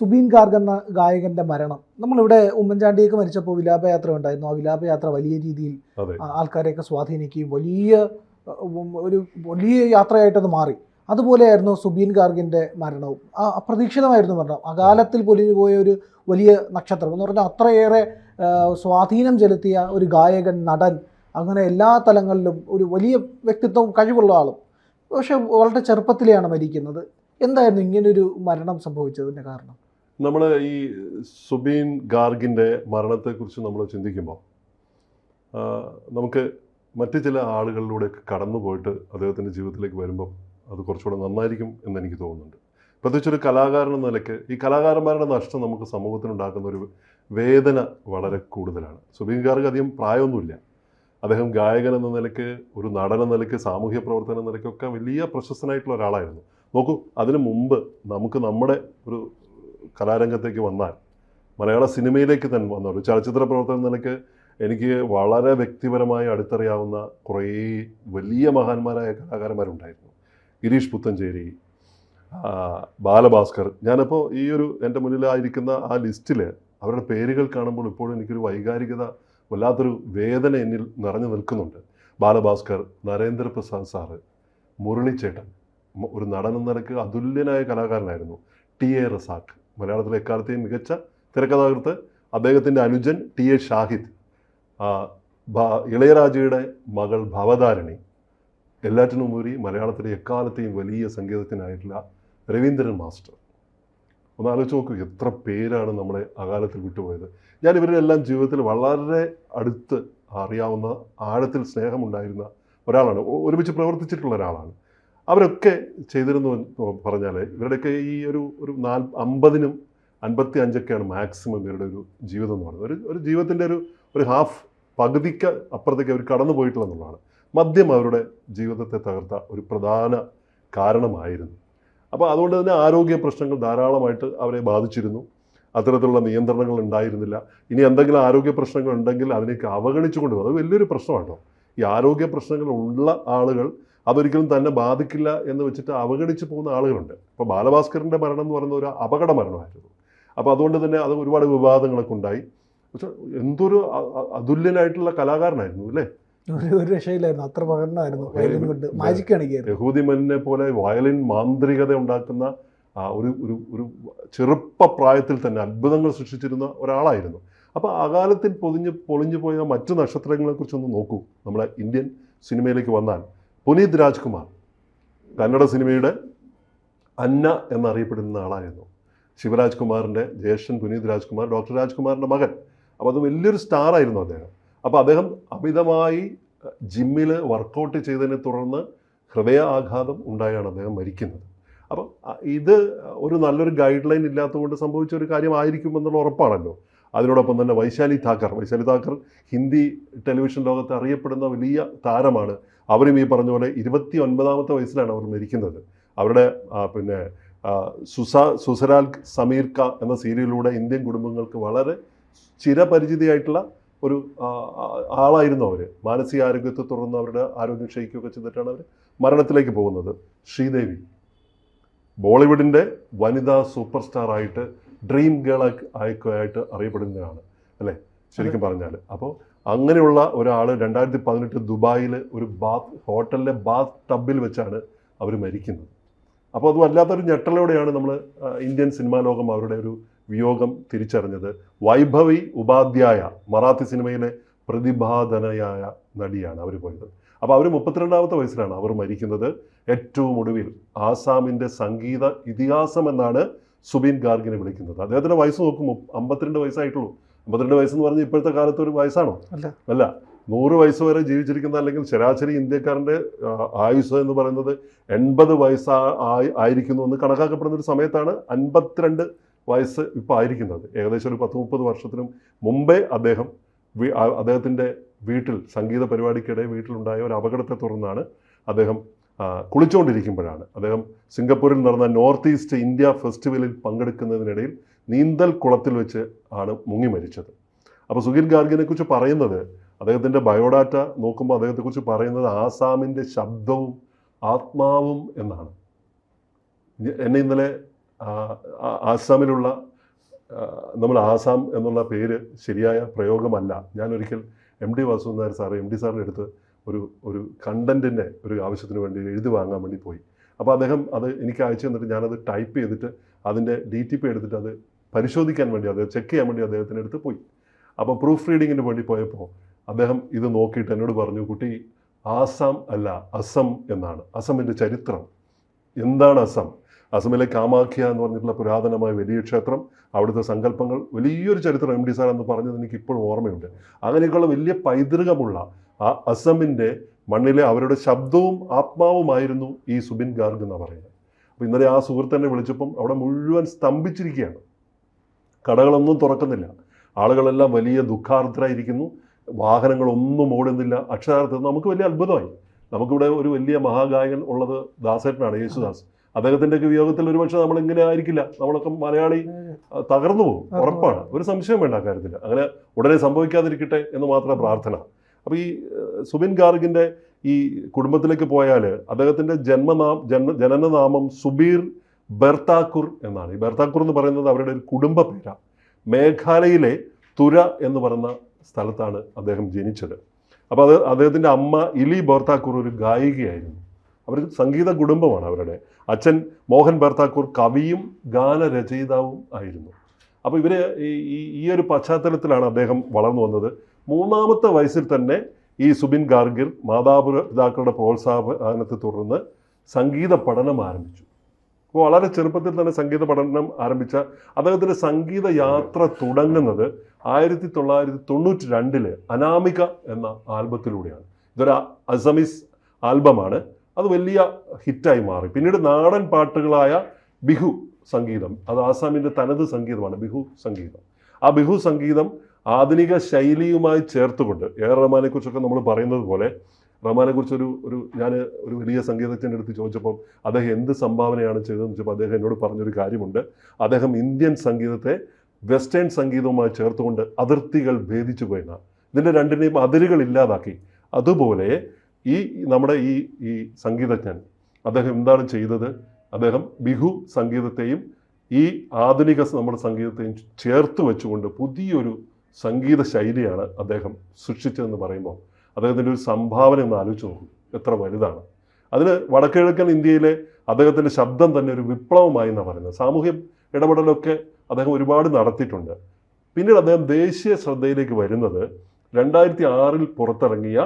സുബീൻ ഗാർഗ് എന്ന ഗായകന്റെ മരണം. നമ്മളിവിടെ ഉമ്മൻചാണ്ടിയൊക്കെ മരിച്ചപ്പോൾ വിലാപയാത്ര ഉണ്ടായിരുന്നു. ആ വിലാപയാത്ര വലിയ രീതിയിൽ ആൾക്കാരെയൊക്കെ സ്വാധീനിക്കുകയും വലിയ ഒരു വലിയ യാത്രയായിട്ടത് മാറി. അതുപോലെയായിരുന്നു സുബീൻ ഗാർഗിന്റെ മരണവും. അപ്രതീക്ഷിതമായിരുന്നു മരണം. അകാലത്തിൽ പൊലിഞ്ഞു പോയ ഒരു വലിയ നക്ഷത്രം എന്ന് പറഞ്ഞാൽ അത്രയേറെ സ്വാധീനം ചെലുത്തിയ ഒരു ഗായകൻ നടൻ അങ്ങനെ എല്ലാ തലങ്ങളിലും ഒരു വലിയ വ്യക്തിത്വവും കഴിവുള്ള ആളും. പക്ഷെ വളരെ ചെറുപ്പത്തിലെയാണ് മരിക്കുന്നത്. എന്തായിരുന്നു ഇങ്ങനൊരു മരണം സംഭവിച്ചതിന്റെ കാരണം? നമ്മൾ ഈ സുബീൻ ഗാർഗിന്റെ മരണത്തെക്കുറിച്ച് നമ്മൾ ചിന്തിക്കുമ്പോൾ നമുക്ക് മറ്റ് ചില ആളുകളിലൂടെ കടന്നു പോയിട്ട് അദ്ദേഹത്തിന്റെ ജീവിതത്തിലേക്ക് വരുമ്പം അത് കുറച്ചുകൂടെ നന്നായിരിക്കും എന്ന് എനിക്ക് തോന്നുന്നുണ്ട്. പ്രത്യേകിച്ച് ഒരു കലാകാരൻ എന്ന നിലയ്ക്ക് ഈ കലാകാരന്മാരുടെ നഷ്ടം നമുക്ക് സമൂഹത്തിനുണ്ടാക്കുന്ന ഒരു വേദന വളരെ കൂടുതലാണ്. സുബീൻ ഗാർഗ് അധികം പ്രായമൊന്നുമില്ല. അദ്ദേഹം ഗായകൻ എന്ന നിലയ്ക്ക് ഒരു നടൻ എന്ന നിലയ്ക്ക് സാമൂഹ്യ പ്രവർത്തനം എന്ന നിലയ്ക്കൊക്കെ വലിയ പ്രശസ്തനായിട്ടുള്ള ഒരാളായിരുന്നു. നോക്കൂ അതിനു മുമ്പ് നമുക്ക് നമ്മുടെ ഒരു കലാരംഗത്തേക്ക് വന്നാൽ മലയാള സിനിമയിലേക്ക് തന്നെ വന്ന ഒരു ചലച്ചിത്ര പ്രവർത്തനം നിലയ്ക്ക് എനിക്ക് വളരെ വ്യക്തിപരമായി അടുത്തറിയാവുന്ന കുറേ വലിയ മഹാന്മാരായ കലാകാരന്മാരുണ്ടായിരുന്നു. ഗിരീഷ് പുത്തഞ്ചേരി ബാലഭാസ്കർ. ഞാനിപ്പോൾ ഈ ഒരു എന്റെ മുന്നിലായിരിക്കുന്ന ആ ലിസ്റ്റിൽ അവരുടെ പേരുകൾ കാണുമ്പോൾ ഇപ്പോഴും എനിക്കൊരു വൈകാരികത വല്ലാത്തൊരു വേദന എന്നിൽ നിറഞ്ഞു നിൽക്കുന്നുണ്ട്. ബാലഭാസ്കർ നരേന്ദ്രപ്രസാദ് സാറ് മുരളിച്ചേട്ടൻ ഒരു നടൻ എന്ന നിലയ്ക്ക് അതുല്യനായ കലാകാരനായിരുന്നു ടി എ റസാഖ്. മലയാളത്തിലെ എക്കാലത്തെയും മികച്ച തിരക്കഥാകൃത്ത് അദ്ദേഹത്തിന്റെ അനുജൻ ടി എ ഷാഹിദ് ഇളയരാജയുടെ മകൾ ഭവതാരണി. എല്ലാറ്റിനും ഉപരി മലയാളത്തിലെ എക്കാലത്തെയും വലിയ സംഗീതത്തിനായിട്ടുള്ള രവീന്ദ്രൻ മാസ്റ്റർ. ഒന്ന് ആലോചിച്ച് നോക്കൂ എത്ര പേരാണ് നമ്മളെ അകാലത്തിൽ വിട്ടുപോയത്. ഞാൻ ഇവരെല്ലാം ജീവിതത്തിൽ വളരെ അടുത്ത് അറിയാവുന്ന ആഴത്തിൽ സ്നേഹമുണ്ടായിരുന്ന ഒരാളാണ്. ഒരുമിച്ച് പ്രവർത്തിച്ചിട്ടുള്ള ഒരാളാണ്. അവരൊക്കെ ചെയ്തിരുന്നു പറഞ്ഞാൽ ഇവരുടെയൊക്കെ ഈ ഒരു ഒരു നാൽ അമ്പതിനും അൻപത്തി അഞ്ചൊക്കെയാണ് മാക്സിമം ഇവരുടെ ഒരു ജീവിതം എന്ന് പറയുന്നത്. ഒരു ഒരു ജീവിതത്തിന്റെ ഒരു ഒരു ഹാഫ് പകുതിക്ക് അപ്പുറത്തേക്ക് അവർ കടന്നു പോയിട്ടുള്ളതെന്നുള്ളതാണ് മദ്യം അവരുടെ ജീവിതത്തെ തകർത്ത ഒരു പ്രധാന കാരണമായിരുന്നു. അപ്പോൾ അതുകൊണ്ട് തന്നെ ആരോഗ്യ പ്രശ്നങ്ങൾ ധാരാളമായിട്ട് അവരെ ബാധിച്ചിരുന്നു. അത്തരത്തിലുള്ള നിയന്ത്രണങ്ങൾ ഉണ്ടായിരുന്നില്ല. ഇനി എന്തെങ്കിലും ആരോഗ്യ പ്രശ്നങ്ങൾ ഉണ്ടെങ്കിൽ അതിനേക്ക് അവഗണിച്ചുകൊണ്ട് അത് വലിയൊരു പ്രശ്നമാണോ ഈ ആരോഗ്യ പ്രശ്നങ്ങൾ ഉള്ള ആളുകൾ അതൊരിക്കലും തന്നെ ബാധിക്കില്ല എന്ന് വെച്ചിട്ട് അവഗണിച്ച് പോകുന്ന ആളുകളുണ്ട്. ഇപ്പോൾ ബാലഭാസ്കറിന്റെ മരണം എന്ന് പറയുന്ന ഒരു അപകട മരണമായിരുന്നു. അപ്പോൾ അതുകൊണ്ട് തന്നെ അത് ഒരുപാട് വിവാദങ്ങളൊക്കെ ഉണ്ടായി. പക്ഷെ എന്തൊരു അതുല്യനായിട്ടുള്ള കലാകാരനായിരുന്നു അല്ലേ? ഒരു രക്ഷയില്ലായിരുന്നു. അത്ര പകരണമായിരുന്നു വയലിൻ കൊണ്ട് മാജിക് കാണിക്കായിരുന്നു യഹൂദിമനെ പോലെ വയലിൻ മാന്ത്രികത ഉണ്ടാക്കുന്ന ഒരു ഒരു ഒരു ചെറുപ്പ പ്രായത്തിൽ തന്നെ അത്ഭുതങ്ങൾ സൃഷ്ടിച്ചിരുന്ന ഒരാളായിരുന്നു. അപ്പോൾ അകാലത്തിൽ പൊതിഞ്ഞ് പൊളിഞ്ഞു പോയ മറ്റു നക്ഷത്രങ്ങളെ കുറിച്ചൊന്ന് നോക്കൂ. നമ്മളെ ഇന്ത്യൻ സിനിമയിലേക്ക് വന്നാൽ പുനീത് രാജ്കുമാർ കന്നഡ സിനിമയുടെ അന്ന എന്നറിയപ്പെടുന്ന ആളായിരുന്നു. ശിവരാജ് കുമാറിന്റെ ജ്യേഷ്ഠൻ പുനീത് രാജ്കുമാർ ഡോക്ടർ രാജ്കുമാറിന്റെ മകൻ. അപ്പോൾ അത് വലിയൊരു സ്റ്റാർ ആയിരുന്നു അദ്ദേഹം. അപ്പോൾ അദ്ദേഹം അമിതമായി ജിമ്മിൽ വർക്കൗട്ട് ചെയ്തതിനെ തുടർന്ന് ഹൃദയ ആഘാതം ഉണ്ടായാണ് അദ്ദേഹം മരിക്കുന്നത്. അപ്പം ഇത് ഒരു നല്ലൊരു ഗൈഡ് ലൈൻ ഇല്ലാത്തതുകൊണ്ട് സംഭവിച്ച ഒരു കാര്യമായിരിക്കുമെന്നുള്ള ഉറപ്പാണല്ലോ. അതിനോടൊപ്പം തന്നെ വൈശാലി താക്കർ. വൈശാലി താക്കർ ഹിന്ദി ടെലിവിഷൻ ലോകത്ത് അറിയപ്പെടുന്ന വലിയ താരമാണ്. അവരും ഈ പറഞ്ഞ പോലെ ഇരുപത്തി ഒൻപതാമത്തെ വയസ്സിലാണ് അവർ മരിക്കുന്നത്. അവരുടെ പിന്നെ സുസ സുസരാൽ സമീർ ക എന്ന സീരിയലിലൂടെ ഇന്ത്യൻ കുടുംബങ്ങൾക്ക് വളരെ ചിരപരിചിതയായിട്ടുള്ള ഒരു ആളായിരുന്നു അവർ മാനസികാരോഗ്യത്തെ തുടർന്ന് അവരുടെ ആരോഗ്യം ക്ഷയിക്കുകയൊക്കെ ചെയ്തിട്ടാണ് അവർ മരണത്തിലേക്ക് പോകുന്നത്. ശ്രീദേവി. ബോളിവുഡിന്റെ വനിതാ സൂപ്പർ സ്റ്റാർ ആയിട്ട് ഡ്രീം ഗേൾ ആയിട്ട് അറിയപ്പെടുന്നതാണ് അല്ലേ? ശരിക്കും പറഞ്ഞാൽ അപ്പോൾ അങ്ങനെയുള്ള ഒരാൾ രണ്ടായിരത്തി പതിനെട്ട് ദുബായിൽ ഒരു ബാത്ത് ഹോട്ടലിലെ ബാത്ത് ടബിൽ വെച്ചാണ് അവർ മരിക്കുന്നത്. അപ്പോൾ അത് വല്ലാത്തൊരു ഞെട്ടലോടെയാണ് നമ്മൾ ഇന്ത്യൻ സിനിമാ ലോകം അവരുടെ ഒരു വിയോഗം തിരിച്ചറിഞ്ഞത്. വൈഭവി ഉപാധ്യായ മറാത്തി സിനിമയിലെ പ്രതിഭാധനയായ നടിയാണ് അവർ പോയത്. അപ്പോൾ അവർ മുപ്പത്തിരണ്ടാമത്തെ വയസ്സിലാണ് അവർ മരിക്കുന്നത്. ഏറ്റവും ഒടുവിൽ ആസാമിന്റെ സംഗീത ഇതിഹാസം എന്നാണ് സുബീൻ ഗാർഗിനെ വിളിക്കുന്നത്. അദ്ദേഹത്തിന്റെ വയസ്സ് നോക്കുമ്പോൾ അമ്പത്തിരണ്ട് വയസ്സായിട്ടുള്ളൂ. അമ്പത്തിരണ്ട് വയസ്സെന്ന് പറഞ്ഞാൽ ഇപ്പോഴത്തെ കാലത്ത് ഒരു വയസ്സാണോ? അല്ല. അല്ല. നൂറ് വയസ്സ് വരെ ജീവിച്ചിരിക്കുന്ന അല്ലെങ്കിൽ ശരാശരി ഇന്ത്യക്കാരന്റെ ആയുസ് എന്ന് പറയുന്നത് എൺപത് വയസ്സ് ആയിരിക്കുന്നു എന്ന് കണക്കാക്കപ്പെടുന്ന ഒരു സമയത്താണ് അൻപത്തിരണ്ട് വയസ്സ് ഇപ്പോൾ ആയിരിക്കുന്നത്. ഏകദേശം ഒരു പത്ത് മുപ്പത് വർഷത്തിനും മുമ്പേ അദ്ദേഹം അദ്ദേഹത്തിന്റെ അദ്ദേഹത്തിന്റെ വീട്ടിൽ സംഗീത പരിപാടിക്കിടെ വീട്ടിലുണ്ടായ ഒരു അപകടത്തെ തുടർന്നാണ് അദ്ദേഹം കുളിച്ചുകൊണ്ടിരിക്കുമ്പോഴാണ് അദ്ദേഹം സിംഗപ്പൂരിൽ നടന്ന നോർത്ത് ഈസ്റ്റ് ഇന്ത്യ ഫെസ്റ്റിവലിൽ പങ്കെടുക്കുന്നതിനിടയിൽ നീന്തൽ കുളത്തിൽ വെച്ച് ആണ് മുങ്ങി മരിച്ചത്. അപ്പോൾ സുഗീർ ഗാർഗിനെ കുറിച്ച് പറയുന്നത് അദ്ദേഹത്തിന്റെ ബയോഡാറ്റ നോക്കുമ്പോൾ അദ്ദേഹത്തെക്കുറിച്ച് പറയുന്നത് ആസാമിന്റെ ശബ്ദവും ആത്മാവും എന്നാണ്. എന്നെ ഇന്നലെ ആസാമിലുള്ള നമ്മൾ ആസാം എന്നുള്ള പേര് ശരിയായ പ്രയോഗമല്ല. ഞാനൊരിക്കൽ M D Vasu Nair sir M D സാറിന്റെ അടുത്ത് ഒരു ഒരു കണ്ടന്റിന്റെ ഒരു ആവശ്യത്തിന് വേണ്ടി എഴുതി വാങ്ങാൻ വേണ്ടി പോയി. അപ്പോൾ അദ്ദേഹം അത് എനിക്ക് അയച്ചു തന്നിട്ട് ഞാനത് ടൈപ്പ് ചെയ്തിട്ട് അതിന്റെ ഡി ടി പി എടുത്തിട്ട് അത് പരിശോധിക്കാൻ വേണ്ടി അത് ചെക്ക് ചെയ്യാൻ വേണ്ടി അദ്ദേഹത്തിന്റെ അടുത്ത് പോയി. അപ്പോൾ പ്രൂഫ് റീഡിങ്ങിന് വേണ്ടി പോയപ്പോൾ അദ്ദേഹം ഇത് നോക്കിയിട്ട് എന്നോട് പറഞ്ഞു കുട്ടി ആസാം അല്ല അസം എന്നാണ്. അസമിന്റെ ചരിത്രം. എന്താണ് അസം? അസമിലെ കാമാഖ്യ എന്ന് പറഞ്ഞിട്ടുള്ള പുരാതനമായ വലിയ ക്ഷേത്രം അവിടുത്തെ സങ്കല്പങ്ങൾ വലിയൊരു ചരിത്രം എം ഡി സാർ എന്ന് പറഞ്ഞത് എനിക്ക് ഇപ്പോഴും ഓർമ്മയുണ്ട്. അങ്ങനെയൊക്കെയുള്ള വലിയ പൈതൃകമുള്ള ആ അസമിന്റെ മണ്ണിലെ അവരുടെ ശബ്ദവും ആത്മാവുമായിരുന്നു ഈ സുബിൻ ഗാർഗ് എന്ന് പറയുന്നത്. അപ്പോൾ ഇന്നലെ ആ സുഹൃത്തിനെ വിളിച്ചപ്പം അവിടെ മുഴുവൻ സ്തംഭിച്ചിരിക്കുകയാണ്. കടകളൊന്നും തുറക്കുന്നില്ല. ആളുകളെല്ലാം വലിയ ദുഃഖാർദ്രായിരിക്കുന്നു വാഹനങ്ങളൊന്നും ഓടുന്നില്ല. അക്ഷരാർത്ഥത്തിൽ നമുക്ക് വലിയ അത്ഭുതമായി. നമുക്കിവിടെ ഒരു വലിയ മഹാഗായകൻ ഉള്ളത് ദാസേട്ടനാണ് യേശുദാസ്. അദ്ദേഹത്തിന്റെയൊക്കെ വിയോഗത്തിൽ ഒരുപക്ഷെ നമ്മൾ ഇങ്ങനെ ആയിരിക്കില്ല. നമ്മളൊക്കെ മലയാളി തകർന്നു പോകും. ഉറപ്പാണ്. ഒരു സംശയം വേണ്ട കാര്യത്തിൽ. അങ്ങനെ ഉടനെ സംഭവിക്കാതിരിക്കട്ടെ എന്ന് മാത്രം പ്രാർത്ഥന. അപ്പോൾ ഈ സുബിൻ ഗാർഗിന്റെ ഈ കുടുംബത്തിലേക്ക് പോയാൽ അദ്ദേഹത്തിന്റെ ജന്മനാം ജന്മ ജനനനാമം സുബീർ ബെർത്താക്കൂർ എന്നാണ്. ഈ ബെർത്താക്കൂർ എന്ന് പറയുന്നത് അവരുടെ ഒരു കുടുംബ പേരാണ് മേഘാലയിലെ തുര എന്ന് പറയുന്ന സ്ഥലത്താണ് അദ്ദേഹം ജനിച്ചത്. അപ്പോൾ അത് അദ്ദേഹത്തിന്റെ അമ്മ ഇലി ബെർത്താക്കൂർ ഒരു ഗായികയായിരുന്നു. അവർ സംഗീത കുടുംബമാണ് അവരുടെ. അച്ഛൻ മോഹൻ ഭർത്താക്കൂർ കവിയും ഗാനരചയിതാവും ആയിരുന്നു. അപ്പോൾ ഇവർ ഈ ഈ ഒരു പശ്ചാത്തലത്തിലാണ് അദ്ദേഹം വളർന്നു വന്നത്. മൂന്നാമത്തെ വയസ്സിൽ തന്നെ ഈ സുബിൻ ഗാർഗിർ മാതാപിതാക്കളുടെ പ്രോത്സാഹനത്തെ തുടർന്ന് സംഗീത പഠനം ആരംഭിച്ചു. അപ്പോൾ വളരെ ചെറുപ്പത്തിൽ തന്നെ സംഗീത പഠനം ആരംഭിച്ച അദ്ദേഹത്തിന്റെ സംഗീത യാത്ര തുടങ്ങുന്നത് ആയിരത്തി തൊള്ളായിരത്തി തൊണ്ണൂറ്റി അനാമിക എന്ന ആൽബത്തിലൂടെയാണ്. ഇതൊരു അസമിസ് ആൽബമാണ്. അത് വലിയ ഹിറ്റായി മാറി. പിന്നീട് നാടൻ പാട്ടുകളായ ബിഹു സംഗീതം. അത് ആസാമിന്റെ തനത് സംഗീതമാണ് ബിഹു സംഗീതം. ആ ബിഹു സംഗീതം ആധുനിക ശൈലിയുമായി ചേർത്തുകൊണ്ട് എ ആർ റഹ്മാനെക്കുറിച്ചൊക്കെ നമ്മൾ പറയുന്നത് പോലെ റഹ്മാനെക്കുറിച്ച് ഒരു ഒരു ഞാൻ ഒരു വലിയ സംഗീതജ്ഞന്റെ അടുത്ത് ചോദിച്ചപ്പോൾ അദ്ദേഹം എന്ത് സംഭാവനയാണ് ചെയ്തതെന്ന് ചോദിച്ചപ്പോൾ അദ്ദേഹം എന്നോട് പറഞ്ഞൊരു കാര്യമുണ്ട്. അദ്ദേഹം ഇന്ത്യൻ സംഗീതത്തെ വെസ്റ്റേൺ സംഗീതവുമായി ചേർത്തുകൊണ്ട് അതിർത്തികൾ ഭേദിച്ചു പോയെന്നാണ്. ഇതിന്റെ രണ്ടിനെയും അതിരുകൾ ഇല്ലാതാക്കി. അതുപോലെ ഈ നമ്മുടെ ഈ ഈ സംഗീതജ്ഞൻ അദ്ദേഹം എന്താണ് ചെയ്തത്? അദ്ദേഹം ബിഹു സംഗീതത്തെയും ഈ ആധുനിക നമ്മുടെ സംഗീതത്തെയും ചേർത്ത് വെച്ചുകൊണ്ട് പുതിയൊരു സംഗീത ശൈലിയാണ് അദ്ദേഹം സൃഷ്ടിച്ചതെന്ന് പറയുമ്പോൾ അദ്ദേഹത്തിന്റെ ഒരു സംഭാവന ഒന്ന് ആലോചിച്ച് നോക്കും. എത്ര വലുതാണ്. അതിന് വടക്കിഴക്കൻ ഇന്ത്യയിലെ അദ്ദേഹത്തിന്റെ ശബ്ദം തന്നെ ഒരു വിപ്ലവമായി എന്നാണ് പറയുന്നത്. സാമൂഹ്യ ഇടപെടലൊക്കെ അദ്ദേഹം ഒരുപാട് നടത്തിയിട്ടുണ്ട്. പിന്നീട് അദ്ദേഹം ദേശീയ ശ്രദ്ധയിലേക്ക് വരുന്നത് രണ്ടായിരത്തി ആറിൽ പുറത്തിറങ്ങിയ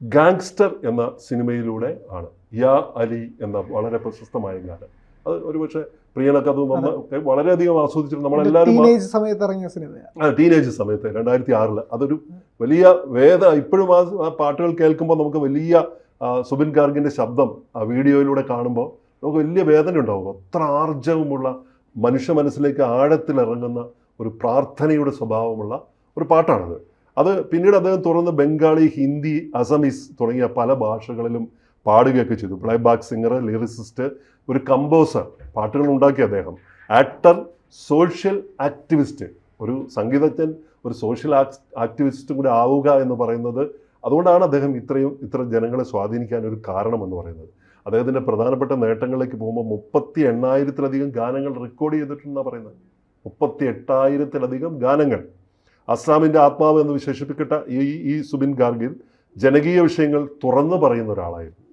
ഗാങ്സ്റ്റർ എന്ന സിനിമയിലൂടെ ആണ്. യാ അലി എന്ന വളരെ പ്രശസ്തമായ ഗാനം. അത് ഒരുപക്ഷെ പ്രിയനൊക്കെ അത്. നമ്മൾ വളരെയധികം ആസ്വദിച്ചിട്ടുണ്ട് നമ്മളെല്ലാവരും ടീനേജ് സമയത്ത് ഇറങ്ങിയ സിനിമയാണ്. ടീനേജ് സമയത്ത് രണ്ടായിരത്തി ആറിൽ അതൊരു വലിയ വേദ ഇപ്പോഴും ആ ആ പാട്ടുകൾ കേൾക്കുമ്പോൾ നമുക്ക് വലിയ സുബിൻ ഗാർഗിന്റെ ശബ്ദം ആ വീഡിയോയിലൂടെ കാണുമ്പോൾ നമുക്ക് വലിയ വേദന ഉണ്ടാവും അത്ര ആർജവുമുള്ള മനുഷ്യ മനസ്സിലേക്ക് ആഴത്തിലിറങ്ങുന്ന ഒരു പ്രാർത്ഥനയുടെ സ്വഭാവമുള്ള ഒരു പാട്ടാണത്. അത് പിന്നീട് അദ്ദേഹം തുറന്ന് ബംഗാളി ഹിന്ദി അസമീസ് തുടങ്ങിയ പല ഭാഷകളിലും പാടുകയൊക്കെ ചെയ്തു. പ്ലേ ബാക്ക് സിംഗർ ലിറിസിസ്റ്റ് ഒരു കമ്പോസർ പാട്ടുകൾ ഉണ്ടാക്കിയ അദ്ദേഹം. Actor social activist. ഒരു സംഗീതജ്ഞൻ ഒരു സോഷ്യൽ ആക്ടിവിസ്റ്റും കൂടി ആവുക എന്ന് പറയുന്നത് അതുകൊണ്ടാണ് അദ്ദേഹം ഇത്രയും ഇത്ര ജനങ്ങളെ സ്വാധീനിക്കാൻ ഒരു കാരണം എന്ന് പറയുന്നത്. അദ്ദേഹത്തിന്റെ പ്രധാനപ്പെട്ട നേട്ടങ്ങളിലേക്ക് പോകുമ്പോൾ മുപ്പത്തി എണ്ണായിരത്തിലധികം ഗാനങ്ങൾ റെക്കോർഡ് ചെയ്തിട്ടുണ്ടെന്നാണ് പറയുന്നത്. മുപ്പത്തി എട്ടായിരത്തിലധികം ഗാനങ്ങൾ. അസ്സാമിന്റെ ആത്മാവ് എന്ന് വിശേഷിപ്പിക്കട്ട ഈ ഈ സുബിൻ ഗാർഗിൽ ജനകീയ വിഷയങ്ങൾ തുറന്നു പറയുന്ന ഒരാളായിരുന്നു.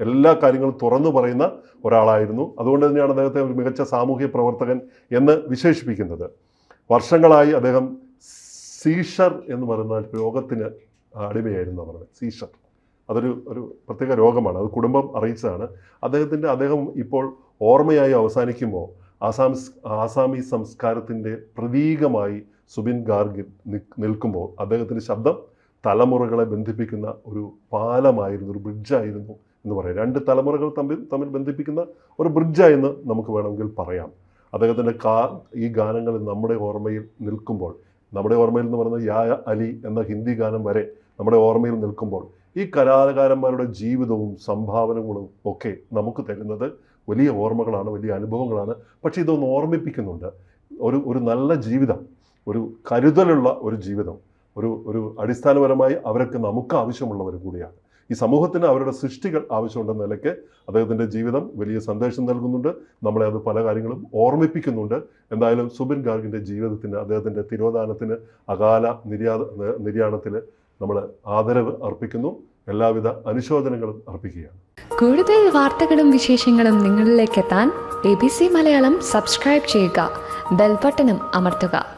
എല്ലാ കാര്യങ്ങളും തുറന്നു പറയുന്ന ഒരാളായിരുന്നു. അതുകൊണ്ട് തന്നെയാണ് അദ്ദേഹത്തെ ഒരു മികച്ച സാമൂഹ്യ പ്രവർത്തകൻ എന്ന് വിശേഷിപ്പിക്കുന്നത്. വർഷങ്ങളായി അദ്ദേഹം സീഷർ എന്ന് പറയുന്ന രോഗത്തിന് അടിമയായിരുന്നു അവർ സീഷർ. അതൊരു ഒരു പ്രത്യേക രോഗമാണ്. അത് കുടുംബം അറിയിച്ചതാണ്. അദ്ദേഹത്തിന്റെ അദ്ദേഹം ഇപ്പോൾ ഓർമ്മയായി അവസാനിക്കുമ്പോൾ ആസാം ആസാമി സംസ്കാരത്തിന്റെ പ്രതീകമായി സുബിൻ ഗാർഗിൽ നിൽക്കുമ്പോൾ അദ്ദേഹത്തിന്റെ ശബ്ദം തലമുറകളെ ബന്ധിപ്പിക്കുന്ന ഒരു പാലമായിരുന്നു ഒരു ബ്രിഡ്ജായിരുന്നു എന്ന് പറയാം. രണ്ട് തലമുറകൾ തമ്മിൽ തമ്മിൽ ബന്ധിപ്പിക്കുന്ന ഒരു ബ്രിഡ്ജായെന്ന് നമുക്ക് വേണമെങ്കിൽ പറയാം. അദ്ദേഹത്തിന്റെ കാ ഈ ഗാനങ്ങൾ നമ്മുടെ ഓർമ്മയിൽ നിൽക്കുമ്പോൾ നമ്മുടെ ഓർമ്മയിൽ എന്ന് പറയുന്നത് യാ അലി എന്ന ഹിന്ദി ഗാനം വരെ നമ്മുടെ ഓർമ്മയിൽ നിൽക്കുമ്പോൾ ഈ കലാകാരന്മാരുടെ ജീവിതവും സംഭാവനകളും ഒക്കെ നമുക്ക് തരുന്നത് വലിയ ഓർമ്മകളാണ് വലിയ അനുഭവങ്ങളാണ്. പക്ഷേ ഇതൊന്ന് ഓർമ്മിപ്പിക്കുന്നുണ്ട്. ഒരു ഒരു നല്ല ജീവിതം ഒരു കരുതലുള്ള ഒരു ജീവിതം ഒരു ഒരു അടിസ്ഥാനപരമായി അവർക്ക് നമുക്ക് ആവശ്യമുള്ളവർ കൂടിയാണ്. ഈ സമൂഹത്തിന് അവരുടെ സൃഷ്ടികൾ ആവശ്യമുണ്ടെന്ന നിലയ്ക്ക് അദ്ദേഹത്തിന്റെ ജീവിതം വലിയ സന്ദേശം നൽകുന്നുണ്ട്. നമ്മളെ അത് പല കാര്യങ്ങളും ഓർമ്മിപ്പിക്കുന്നുണ്ട്. എന്തായാലും സുബിൻ ഗാർഗിന്റെ ജീവിതത്തിന് അദ്ദേഹത്തിന്റെ തിരോധാനത്തിന് അകാല നിര്യാത നിര്യാണത്തിൽ നമ്മൾ ആദരവ് അർപ്പിക്കുന്നു. എല്ലാവിധ അനുശോചനങ്ങളും അർപ്പിക്കുകയാണ്. കൂടുതൽ വാർത്തകളും വിശേഷങ്ങളും നിങ്ങളിലേക്ക് എത്താൻ A B C Malayalam subscribe ചെയ്യുക. ബെൽബട്ടനും അമർത്തുക.